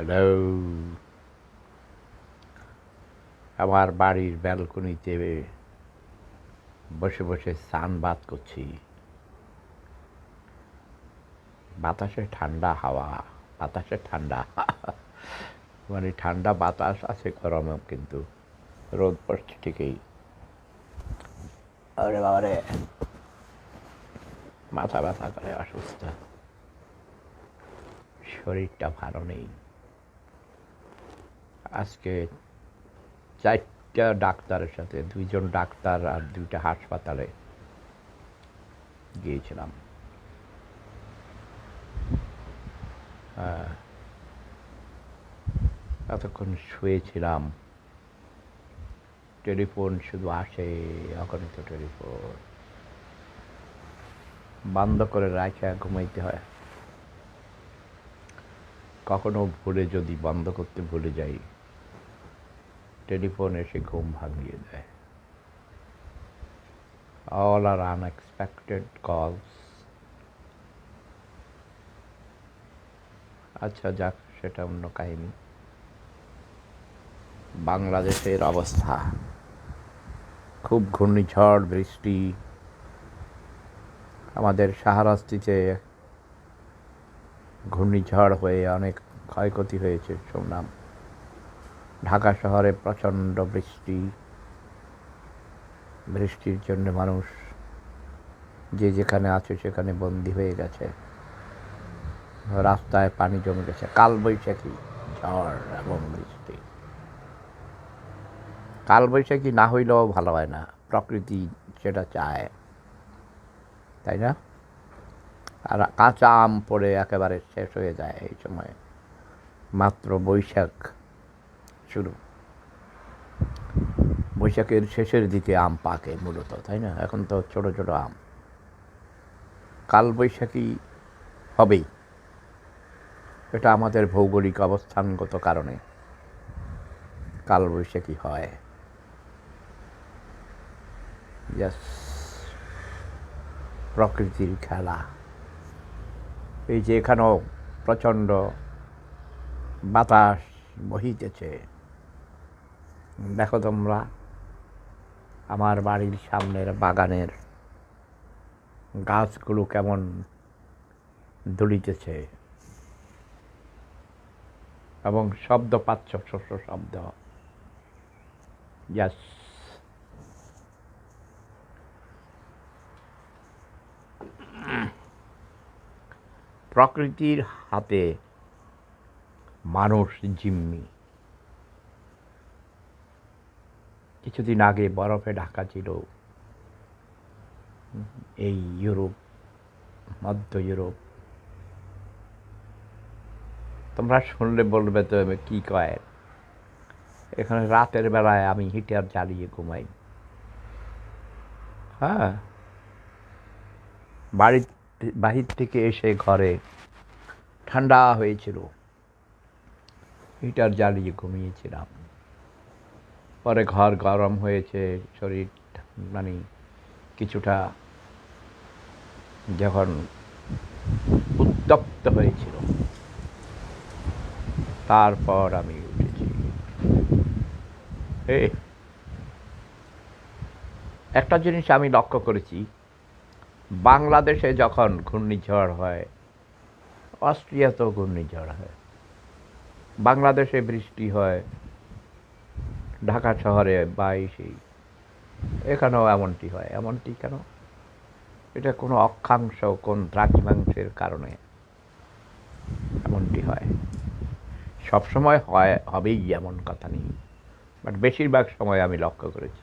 Hello আমার বাড়ির ব্যালকনিতে বসে বসে স্নান বাদ করছি। বাতাসে ঠান্ডা হাওয়া, বাতাসে ঠান্ডা। মানে ঠান্ডা বাতাস আছে গরম কিন্তু রোদ পড়ছে ঠিকই। বাবারে। মাথা ব্যথা করে, অসুস্থ। শরীরটা ভালো নেই। আজকে চারটা ডাক্তারের সাথে, দুইজন ডাক্তার আর দুইটা হাসপাতালে গিয়েছিলাম। এতক্ষণ শুয়েছিলাম। টেলিফোন শুধু আসে, অগণিত টেলিফোন। বন্ধ করে রাখে ঘুমাইতে হয়। কখনো ভুলে যদি বন্ধ করতে ভুলে যাই টেলিফোন এসে ঘুম ভাঙিয়ে দেয়। অল আর আনএক্সপেক্টেড কলস আচ্ছা যাক, সেটা অন্য কাহিনী। বাংলাদেশের অবস্থা। খুব ঘূর্ণিঝড়, বৃষ্টি। আমাদের সাহারাস্তিতে ঘূর্ণিঝড় হয়ে অনেক ক্ষয়ক্ষতি হয়েছে, শুনলাম। ঢাকা শহরে প্রচণ্ড বৃষ্টি। বৃষ্টির জন্য মানুষ যে যেখানে আছে সেখানে বন্দি হয়ে গেছে। রাস্তায় পানি জমে গেছে। কালবৈশাখী, ঝড় এবং বৃষ্টি। কালবৈশাখী না হইলেও ভালো হয় না। প্রকৃতি সেটা চায়। তাই না? আর কাঁচা আম পড়ে একেবারে শেষ হয়ে যায় এই সময়। মাত্র বৈশাখ শুরু। বৈশাখের শেষের দিকে আম পাকে মূলত, তাই না? এখন তো ছোট ছোট আম। কাল বৈশাখী হবেই। এটা আমাদের ভৌগোলিক অবস্থানগত কারণে কাল বৈশাখী হয়। প্রকৃতির খেলা। এই যে এখানেও প্রচণ্ড বাতাস বহিতেছে। দেখো তোমরা, আমার বাড়ির সামনের বাগানের গাছগুলো কেমন দুলিতেছে এবং শব্দ পাচ্ছ, শস্য শব্দ। ইয়াস প্রকৃতির হাতে মানুষ জিম্মি। কিছুদিন আগে বরফে ঢাকা ছিল এই ইউরোপ, মধ্য ইউরোপ। তোমরা শুনলে বলবে তো কি কয়? এখানে রাতের বেলায় আমি হিটার জ্বালিয়ে ঘুমাই। হ্যাঁ। বাড়ির বাহির থেকে এসে ঘরে ঠান্ডা হয়েছিল, হিটার জ্বালিয়ে ঘুমিয়েছিলাম। পরে ঘর গরম হয়েছে, শরীর মানে কিছুটা যখন উত্তপ্ত হয়েছিল, তারপর আমি উঠেছি। একটা জিনিস আমি লক্ষ্য করেছি, বাংলাদেশে যখন ঘূর্ণিঝড় হয়, অস্ট্রিয়াতেও ঘূর্ণিঝড় হয়, বাংলাদেশে বৃষ্টি হয় ঢাকা শহরে বা সেই। এখানেও এমনটি হয়। এমনটি কেন? এটা কোনো অক্ষাংশ, কোন দ্রাঘিমাংশের কারণে এমনটি হয়। সবসময় হয়, হবেই এমন কথা নেই। বাট বেশিরভাগ সময় আমি লক্ষ্য করেছি।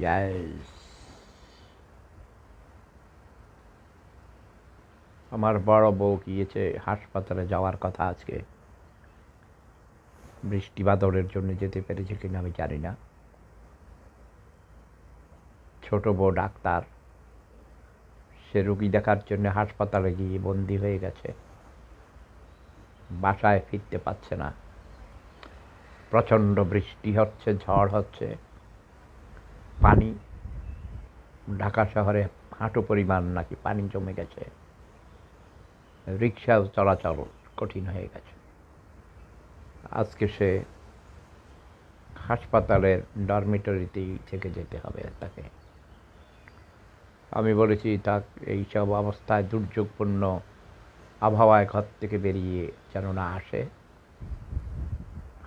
Yes. আমার বড় বউ গিয়েছে হাসপাতালে যাওয়ার কথা আজকে। বৃষ্টি বাদলের জন্য যেতে পেরেছে কিনা আমি জানি না। ছোট বউ ডাক্তার, সে রুগী দেখার জন্য হাসপাতালে গিয়ে বন্দি হয়ে গেছে। বাসায় ফিরতে পারছে না। প্রচণ্ড বৃষ্টি হচ্ছে, ঝড় হচ্ছে। পানি, ঢাকা শহরে হাঁটু পরিমাণ নাকি পানি জমে গেছে। রিক্সা চলাচল কঠিন হয়ে গেছে। আজকে সে হাসপাতালের ডরমিটরিতেই থেকে যেতে হবে তাকে। আমি বলেছি তা এইসব অবস্থায় দুর্যোগপূর্ণ আবহাওয়ায় ঘর থেকে বেরিয়ে যেন না আসে,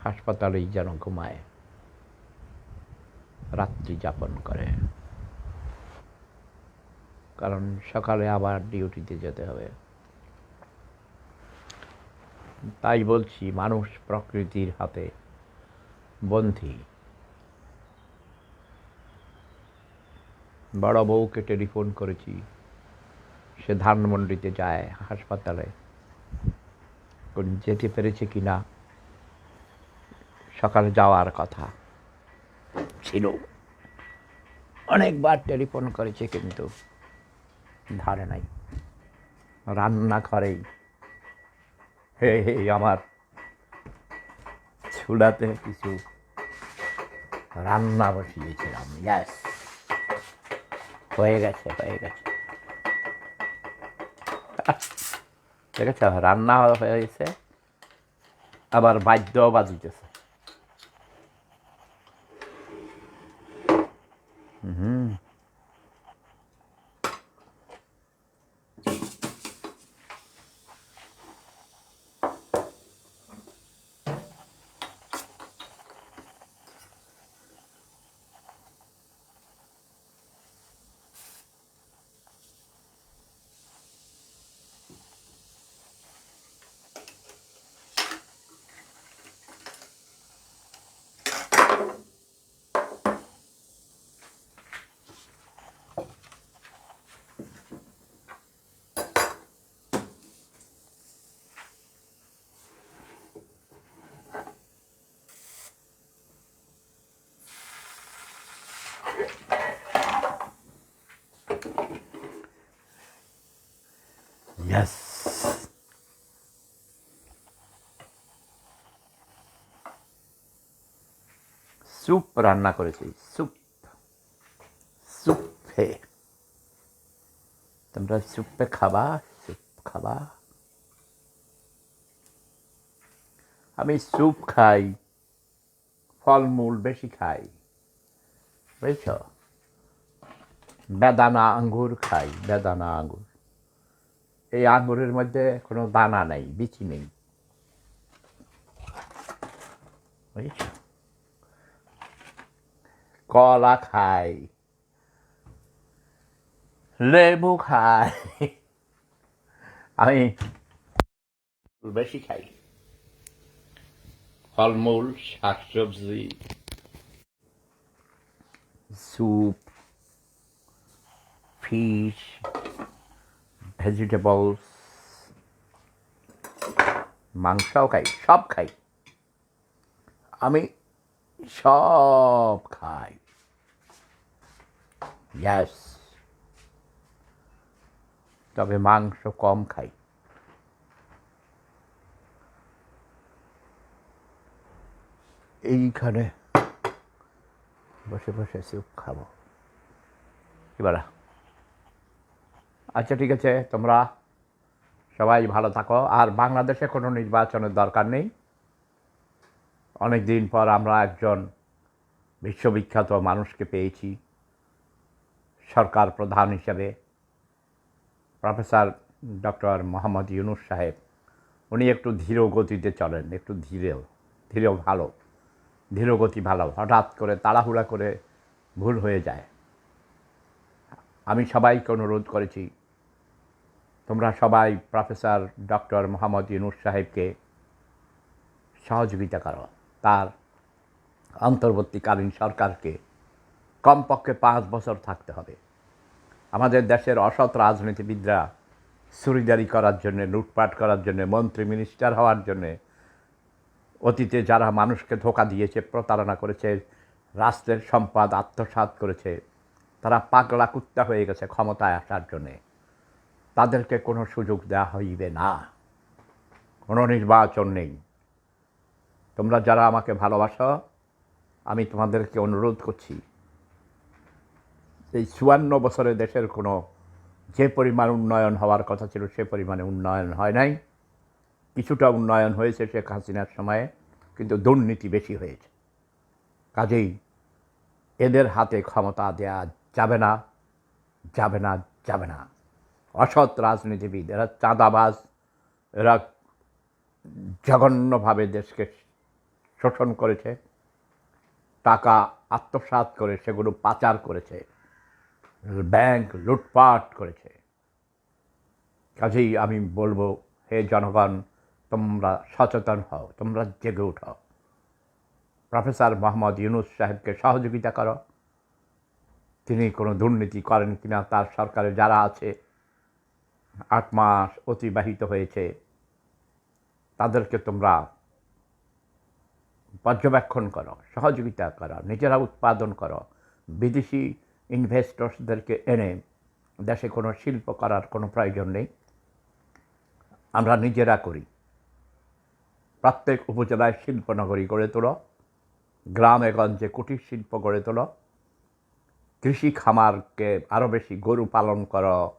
হাসপাতালেই যেন ঘুমায়, রাত্রি যাপন করে। কারণ সকালে আবার ডিউটিতে যেতে হবে। তাই বলছি মানুষ প্রকৃতির হাতে বন্ধি। বড় বউকে টেলিফোন করেছি, সে ধানমন্ডিতে যায় হাসপাতালে। যেতে পেরেছে কি না? সকালে যাওয়ার কথা ছিল। অনেকবার টেলিফোন করেছে কিন্তু ধারে নাই। রান্নাঘরেই হে হে, আমার চুলাতে কিছু রান্না বসিয়েছিলাম ইয়াস হয়ে গেছে হয়ে গেছে। ঠিক আছে রান্না হয়ে গেছে আবার বাদ্য বাজিতেছে হুম ইয়েস স্যুপ রান্না করেছি। স্যুপ। স্যুপে। তোমরা স্যুপে খাবা, স্যুপ খাবা। আমি স্যুপ খাই, ফলমূল বেশি খাই। বুঝছ? বেদানা আঙ্গুর খাই, বেদানা আঙ্গুর। এই আঙ্গুরের মধ্যে কোনো দানা নেই, বিচি নেই। বুঝছ? কলা খাই লেবু খাই আমি বেশি খাই। ফলমূল, শাকসবজি, স্যুপ, ফিশ, ভেজিটেবলস, মাংসও খাই, সব খাই। আমি সব খাই। ইয়াস তবে মাংস কম খাই। এইখানে বসে বসে স্যুপ খাব। এবার আচ্ছা ঠিক আছে, তোমরা সবাই ভালো থাকো। আর বাংলাদেশে কোনো নির্বাচনের দরকার নেই। অনেক দিন পর আমরা একজন বিশ্ববিখ্যাত মানুষকে পেয়েছি। সরকার প্রধান হিসেবে। প্রফেসর ডক্টর মোহাম্মদ ইউনুস সাহেব, উনি একটু ধীর গতিতে চলেন, একটু ধীরে ধীরে ভালো ধীরগতি ভালো, হঠাৎ করে তাড়াহুড়া করে ভুল হয়ে যায়। আমি সবাইকে অনুরোধ করেছি, তোমরা সবাই প্রফেসর ডক্টর মোহাম্মদ ইউনুস সাহেবকে সহযোগিতা করো, তার অন্তর্বর্তীকালীন সরকারকে কমপক্ষে পাঁচ বছর থাকতে হবে। আমাদের দেশের অসৎ রাজনীতিবিদরা চুরিদারি করার জন্যে, লুটপাট করার জন্যে, মন্ত্রী মিনিস্টার হওয়ার জন্যে অতীতে যারা মানুষকে ধোকা দিয়েছে, প্রতারণা করেছে, রাষ্ট্রের সম্পদ আত্মসাৎ করেছে, তারা পাগলা কুত্তা হয়ে গেছে ক্ষমতায় আসার জন্যে। তাদেরকে কোনো সুযোগ দেওয়া হইবে না। কোনো নির্বাচন নেই। তোমরা যারা আমাকে ভালোবাসো, আমি তোমাদেরকে অনুরোধ করছি এই চুয়ান্ন বছরে দেশের কোনো যে পরিমাণ উন্নয়ন হওয়ার কথা ছিল, সে পরিমাণে উন্নয়ন হয় নাই। কিছুটা উন্নয়ন হয়েছে শেখ হাসিনার সময়ে, কিন্তু দুর্নীতি বেশি হয়েছে। কাজেই এদের হাতে ক্ষমতা দেয়া যাবে না যাবে না যাবে না। অসৎ রাজনীতিবিদ, এরা চাঁদাবাজ, এরা জঘন্যভাবে দেশকে শোষণ করেছে, টাকা আত্মসাৎ করে সেগুলো পাচার করেছে। ব্যাংক লুটপাট করেছে। কাজেই আমি বলব, হে জনগণ, তোমরা সচেতন হও, তোমরা জেগে উঠো। প্রফেসর মোহাম্মদ ইউনুস সাহেবকে সহযোগিতা করো। তিনি কোনো দুর্নীতি করেন কিনা, তার সরকারে যারা আছে, আট মাস অতিবাহিত হয়েছে, তাদেরকে তোমরা পর্যবেক্ষণ করো, সহযোগিতা করো, নিজেরা উৎপাদন করো। বিদেশি ইনভেস্টর্সদেরকে এনে দেশে কোনো শিল্প করার কোনো প্রয়োজন নেই। আমরা নিজেরা করি। প্রত্যেক উপজেলায় শিল্পনগরী গড়ে তোলো। গ্রামে গঞ্জে কুটির শিল্প গড়ে তোলো। কৃষি খামারকে আরও বেশি গরু পালন করো,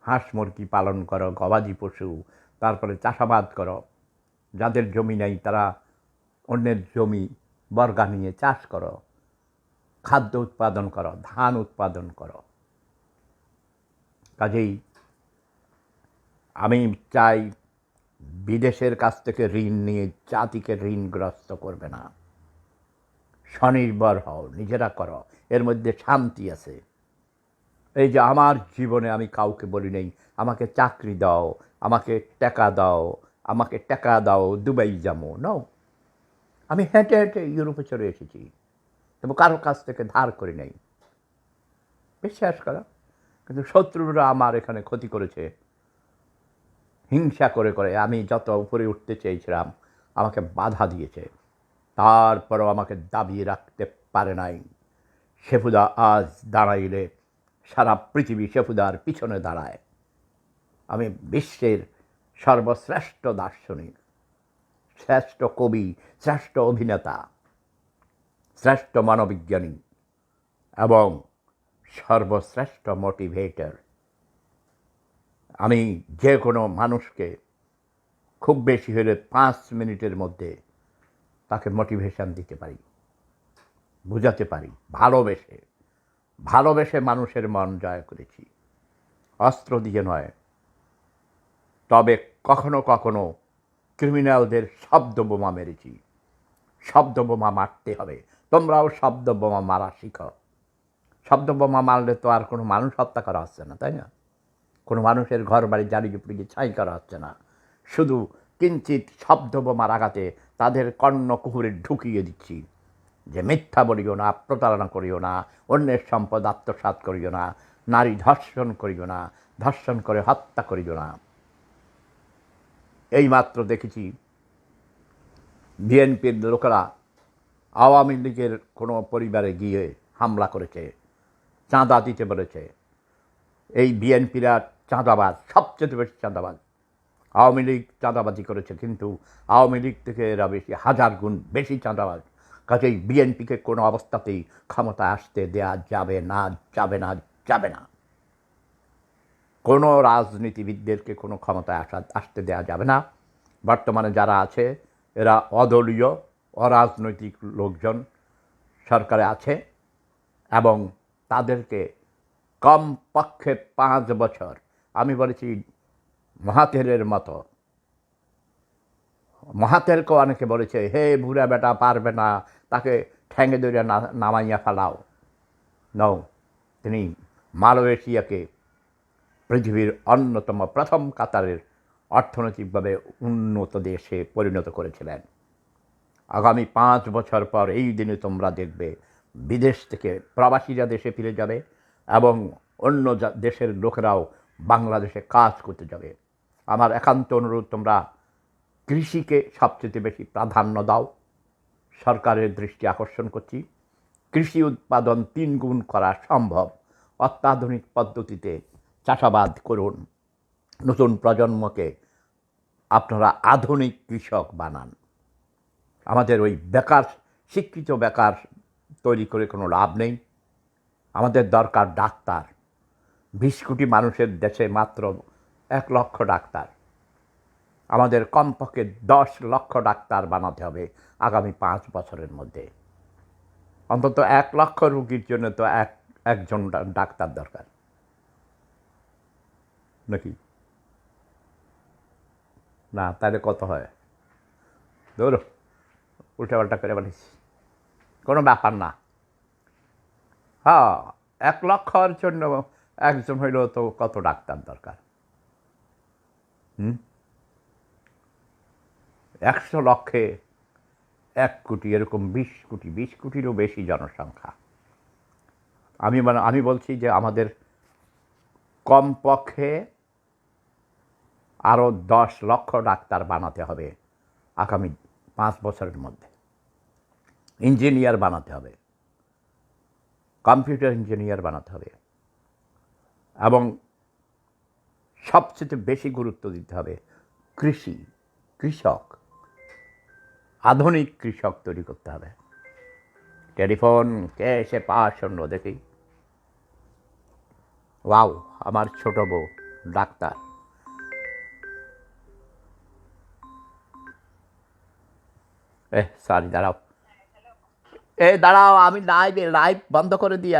হাঁস মুরগি পালন করো, গবাদি পশু, তারপরে চাষাবাদ করো। যাদের জমি নেই তারা অন্যের জমি বর্গা নিয়ে চাষ করো। খাদ্য উৎপাদন করো, ধান উৎপাদন করো। কাজেই আমি চাই বিদেশের কাছ থেকে ঋণ নিয়ে জাতিকে ঋণগ্রস্ত করবে না। স্বনির্ভর হও, নিজেরা করো, এর মধ্যে শান্তি আছে। এই যে আমার জীবনে আমি কাউকে বলি নেই, আমাকে চাকরি দাও, আমাকে টাকা দাও, আমাকে টাকা দাও, দুবাই যাব নাও আমি হেঁটে হেঁটে ইউরোপে চলে এসেছি। তবে কারও কাছ থেকে ধার করি নাই। বিশ্বাস করা, কিন্তু শত্রুরা আমার এখানে ক্ষতি করেছে, হিংসা করে করে আমি যত উপরে উঠতে চেয়েছিলাম, আমাকে বাধা দিয়েছে। তারপরও আমাকে দাবিয়ে রাখতে পারে নাই। শেফুদা আজ দাঁড়াইলে, সারা পৃথিবী শেফুদার পিছনে দাঁড়ায়। আমি বিশ্বের সর্বশ্রেষ্ঠ দার্শনিক, শ্রেষ্ঠ কবি, শ্রেষ্ঠ অভিনেতা। শ্রেষ্ঠ মানবিজ্ঞানী এবং সর্বশ্রেষ্ঠ মোটিভেটর আমি যে কোনো মানুষকে খুব বেশি হলে পাঁচ মিনিটের মধ্যে তাকে মোটিভেশন দিতে পারি, বুঝাতে পারি, ভালোবেসে ভালোবেসে মানুষের মন জয় করেছি। অস্ত্র দিয়ে নয়, তবে কখনো কখনো ক্রিমিনালদের শব্দ বোমা মেরেছি শব্দ বোমা মারতে হবে তোমরাও শব্দ বোমা মারা শিখো। শব্দ বোমা মারলে তো আর কোনো মানুষ হত্যা করা হচ্ছে না, তাই না? কোনো মানুষের ঘর বাড়ি জ্বালিয়ে পুড়িয়ে ছাই করা হচ্ছে না। শুধু কিঞ্চিত শব্দ বোমার আঘাতে তাদের কর্ণ কুহুরে ঢুকিয়ে দিচ্ছি। যে মিথ্যা বলিও না, প্রতারণা করিও না, অন্যের সম্পদ আত্মসাৎ করিও না, নারী ধর্ষণ করিও না, ধর্ষণ করে হত্যা করিও না। এইমাত্র দেখেছি বিএনপির লোকেরা আওয়ামী লীগের কোনো পরিবারে গিয়ে হামলা করেছে, চাঁদা দিতে বলেছে। এই বিএনপিরা চাঁদাবাজ, সবচেয়ে বেশি চাঁদাবাজ। আওয়ামী লীগ চাঁদাবাজি করেছে, কিন্তু আওয়ামী লীগ থেকে এরা বেশি, হাজার গুণ বেশি চাঁদাবাজ। কাজেই বিএনপিকে কোনো অবস্থাতেই ক্ষমতা আসতে দেয়া যাবে না যাবে না যাবে না। কোনো রাজনীতিবিদদেরকে কোনো ক্ষমতায় আসা, আসতে দেওয়া যাবে না। বর্তমানে যারা আছে, এরা অদলীয় অরাজনৈতিক লোকজন সরকারে আছে এবং তাদেরকে কমপক্ষে পাঁচ বছর, আমি বলেছি মহাতেরের মতো। মহাতেরকেও অনেকে বলেছে, হে বুড়া বেটা, পারবে না, তাকে ঠ্যাঙে ধরে নামাইয়া ফেলাও। নও তিনি মালয়েশিয়াকে পৃথিবীর অন্যতম প্রথম কাতারের অর্থনৈতিকভাবে উন্নত দেশে পরিণত করেছিলেন। আগামী পাঁচ বছর পর এই দিনে তোমরা দেখবে বিদেশ থেকে প্রবাসীরা দেশে ফিরে যাবে এবং অন্য দেশের লোকেরাও বাংলাদেশে কাজ করতে যাবে। আমার একান্ত অনুরোধ, তোমরা কৃষিকে সবচেয়ে বেশি প্রাধান্য দাও। সরকারের দৃষ্টি আকর্ষণ করছি। কৃষি উৎপাদন তিন গুণ করা সম্ভব। অত্যাধুনিক পদ্ধতিতে চাষাবাদ করুন। নতুন প্রজন্মকে আপনারা আধুনিক কৃষক বানান। আমাদের ওই বেকার, শিক্ষিত বেকার তৈরি করে কোনো লাভ নেই। আমাদের দরকার ডাক্তার। বিশ কোটি মানুষের দেশে মাত্র এক লক্ষ ডাক্তার। আমাদের কমপক্ষে দশ লক্ষ ডাক্তার বানাতে হবে আগামী পাঁচ বছরের মধ্যে। অন্তত এক লক্ষ রুগীর জন্য তো এক, একজন ডাক্তার দরকার। নাকি? না, তাহলে কত হয়? ধরো। উল্টাপাল্টা করে বলিস কোনো ব্যাপার না। হ্যাঁ এক লক্ষর জন্য একজন হইলেও তো কত ডাক্তার দরকার। হুম? একশো লক্ষে এক কোটি, এরকম বিশ কোটি, বিশ কোটিরও বেশি জনসংখ্যা। আমি মানে আমি বলছি যে আমাদের কমপক্ষে আরও দশ লক্ষ ডাক্তার বানাতে হবে আগামী পাঁচ বছরের মধ্যে। ইঞ্জিনিয়ার বানাতে হবে। কম্পিউটার ইঞ্জিনিয়ার বানাতে হবে। এবং সবচেয়ে বেশি গুরুত্ব দিতে হবে কৃষি, কৃষক। আধুনিক কৃষক তৈরি করতে হবে। টেলিফোন কে এসে পাওয়া শূন্য দেখি। ওয়াও, আমার ছোট বউ, ডাক্তার। এ সরি, দাঁড়াও। এ দাঁড়াও আমি লাইভ লাইভ বন্ধ করে দিয়ে